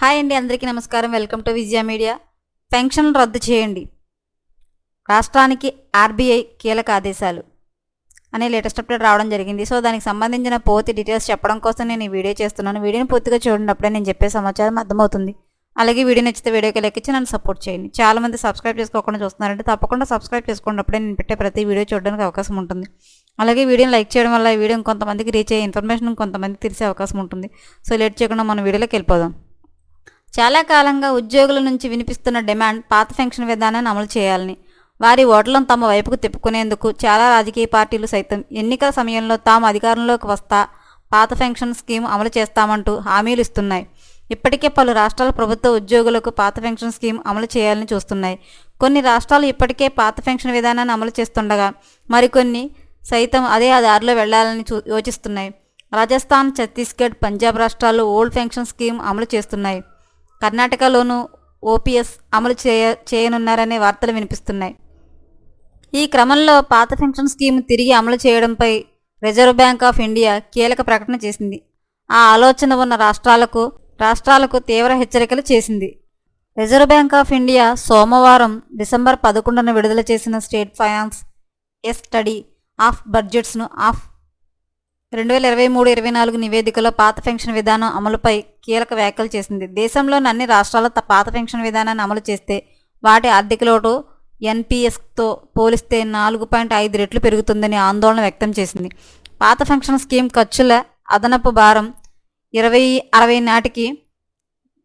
Hi అండి అందరికీ నమస్కారం. Welcome to Vijaya media. Pension రద్దు చేయండి. రాష్ట్రానికి ఆర్బీఐ కీలక ఆదేశాలు అనే లేటెస్ట్ అప్డేట్ రావడం జరిగింది. సో దానికి సంబంధించిన పూర్తి డీటెయిల్స్ చెప్పడం కోసం నేను ఈ వీడియో చేస్తున్నాను. వీడియోని పూర్తిగా చూడండి నేను చెప్పే సమాచారం అర్థమవుతుంది. అలాగే వీడియో నచ్చితే వీడియోకి లెక్కించి నన్ను సపోర్ట్ చేయండి. చాలామంది సబ్స్క్రైబ్ చేసుకోకుండా చూస్తున్నారంటే తప్పకుండా సబ్స్క్రైబ్ చేసుకున్నప్పుడే నేను పెట్టే ప్రతి వీడియో చూడడానికి అవకాశం ఉంటుంది. అలాగే వీడియోని లైక్ చేయడం వల్ల ఈ వీడియో కొంతమందికి రీచ్ అయ్యే ఇన్ఫర్మేషన్ కొంతమందికి తెలిసే అవకాశం ఉంటుంది. సో లేట్ చేయకుండా మనం వీడియోలోకి వెళ్ళిపోదాం. చాలా కాలంగా ఉద్యోగుల నుంచి వినిపిస్తున్న డిమాండ్ పాత పెన్షన్ విధానాన్ని అమలు చేయాలని. వారి ఓట్లను తమ వైపుకు తిప్పుకునేందుకు చాలా రాజకీయ పార్టీలు సైతం ఎన్నికల సమయంలో తాము అధికారంలోకి వస్తా పాత పెన్షన్ స్కీమ్ అమలు చేస్తామంటూ హామీలు ఇస్తున్నాయి. ఇప్పటికే పలు రాష్ట్రాల ప్రభుత్వ ఉద్యోగులకు పాత పెన్షన్ స్కీమ్ అమలు చేయాలని చూస్తున్నాయి. కొన్ని రాష్ట్రాలు ఇప్పటికే పాత పెన్షన్ విధానాన్ని అమలు చేస్తుండగా మరికొన్ని సైతం అదే ఆ దారిలో వెళ్ళాలని చూ యోచిస్తున్నాయి. రాజస్థాన్ ఛత్తీస్గఢ్ పంజాబ్ రాష్ట్రాల్లో ఓల్డ్ పెన్షన్ స్కీమ్ అమలు చేస్తున్నాయి. కర్ణాటకలోనూ ఓపీఎస్ అమలు చేయ చేయనున్నారనే వార్తలు వినిపిస్తున్నాయి. ఈ క్రమంలో పాత పెన్షన్ స్కీమ్ తిరిగి అమలు చేయడంపై రిజర్వ్ బ్యాంక్ ఆఫ్ ఇండియా కీలక ప్రకటన చేసింది. ఆ ఆలోచన ఉన్న రాష్ట్రాలకు రాష్ట్రాలకు తీవ్ర హెచ్చరికలు చేసింది. రిజర్వ్ బ్యాంక్ ఆఫ్ ఇండియా సోమవారం డిసెంబర్ పదకొండున విడుదల చేసిన state finances study of బడ్జెట్స్ను ఆఫ్ రెండు వేల ఇరవై మూడు ఇరవై నాలుగు నివేదికలో పాత పెన్షన్ విధానం అమలుపై కీలక వ్యాఖ్యలు చేసింది. దేశంలోని అన్ని రాష్ట్రాలు త- పాత పెన్షన్ విధానాన్ని అమలు చేస్తే వాటి ఆర్థిక లోటు ఎన్పిఎస్తో పోలిస్తే నాలుగు పాయింట్ ఐదు రెట్లు పెరుగుతుందని ఆందోళన వ్యక్తం చేసింది. పాత పెన్షన్ స్కీమ్ ఖర్చుల అదనపు భారం ఇరవై అరవై నాటికి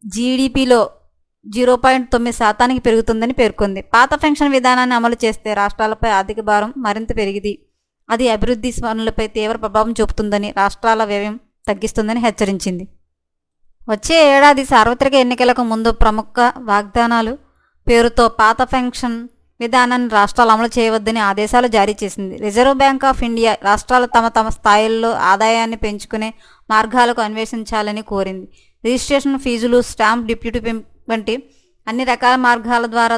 జీడిపిలో జీరో పాయింట్ తొమ్మిది శాతానికి పెరుగుతుందని పేర్కొంది. పాత పెన్షన్ విధానాన్ని అమలు చేస్తే రాష్ట్రాలపై ఆర్థిక భారం మరింత పెరిగింది. అది అభివృద్ధి పనులపై తీవ్ర ప్రభావం చూపుతుందని రాష్ట్రాల వ్యయం తగ్గిస్తుందని హెచ్చరించింది. వచ్చే ఏడాది సార్వత్రిక ఎన్నికలకు ముందు ప్రముఖ వాగ్దానాలు పేరుతో పాత పెన్షన్ విధానాన్ని రాష్ట్రాలు అమలు చేయవద్దని ఆదేశాలు జారీ చేసింది. రిజర్వ్ బ్యాంక్ ఆఫ్ ఇండియా రాష్ట్రాలు తమ తమ స్థాయిల్లో ఆదాయాన్ని పెంచుకునే మార్గాలకు అన్వేషించాలని కోరింది. రిజిస్ట్రేషన్ ఫీజులు స్టాంప్ డిప్యూటీ వంటి అన్ని రకాల మార్గాల ద్వారా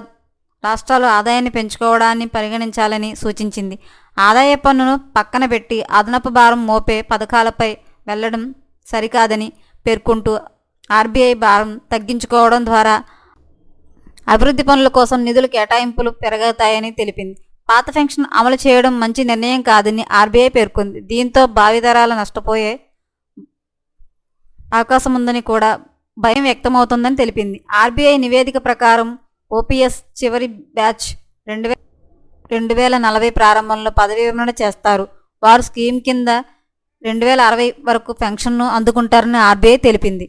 రాష్ట్రాలు ఆదాయాన్ని పెంచుకోవడాన్ని పరిగణించాలని సూచించింది. ఆదాయ పన్నును పక్కన పెట్టి అదనపు భారం మోపే పథకాలపై వెళ్ళడం సరికాదని పేర్కొంటూ ఆర్బీఐ భారం తగ్గించుకోవడం ద్వారా అభివృద్ధి పనుల కోసం నిధుల కేటాయింపులు పెరుగుతాయని తెలిపింది. పాత పెన్షన్ అమలు చేయడం మంచి నిర్ణయం కాదని ఆర్బీఐ పేర్కొంది. దీంతో భావితరాలు నష్టపోయే అవకాశం ఉందని కూడా భయం వ్యక్తమవుతుందని తెలిపింది. ఆర్బీఐ నివేదిక ప్రకారం ఓపీఎస్ చివరి బ్యాచ్ రెండు వేల రెండు వేల నలభై ప్రారంభంలో పదవి విరమణ చేస్తారు. వారు స్కీమ్ కింద రెండు వేల అరవై వరకు పెన్షన్ను అందుకుంటారని ఆర్బీఐ తెలిపింది.